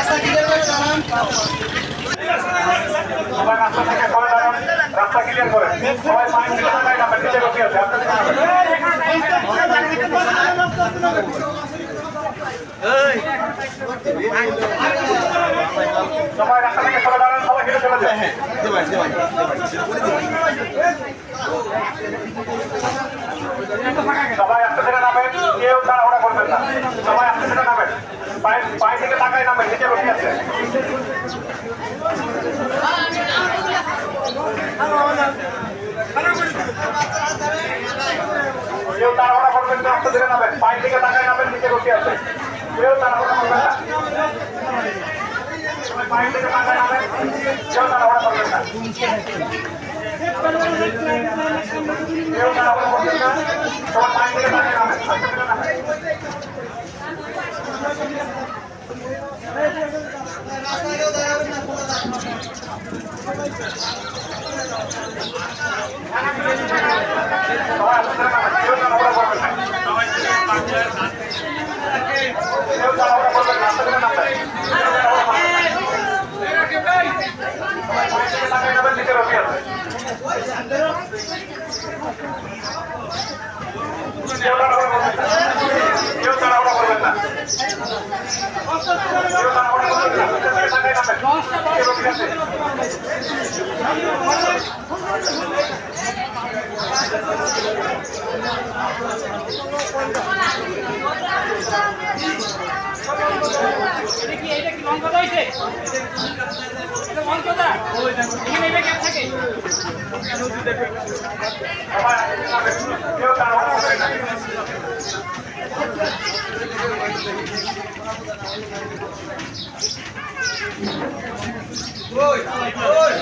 রাস্তা সবাই রাস্তা থেকে রাস্তা ক্লিয়ার করে। সবাই পানি দিতে আছে আপনাদের রাস্তা থেকে নামে কেউ তাড়াহুড়া করবেন না। সবাই কেউ তাড়াহুড়া করবেন না আস্তে ধীরে নামেন। পায়ে থেকে তাকায় নামেন, নিচে বসে আছে কেউ তাড়াহুড়া করবেন না তাকায় নামেন আস্তে ধীরে নামেন সবাই আস্তে ধীরে নামেন কেউ তাড়াহুড়া করবেন না কেউ তাড়াহুড়া করবেন না আস্তে ধীরে নামেন কেউ তাড়াহুড়া করবেন না সবাই পায়ে থেকে তাকায় নামেন নিচে বসে আছে কেউ তাড়াহুড়া করবেন না কেউ তাড়াহুড়া করবেন না কেউ তাড়াহুড়া করবেন না নিচে থেকে তাকায় নামেন নিচে বসে আছে এটা কি এটা কি লঙ্কা দা? এখানে এটা ক্যাপ থাকে সবাই নামেন কেউ তাড়াহুড়া করবেন না ওই ওই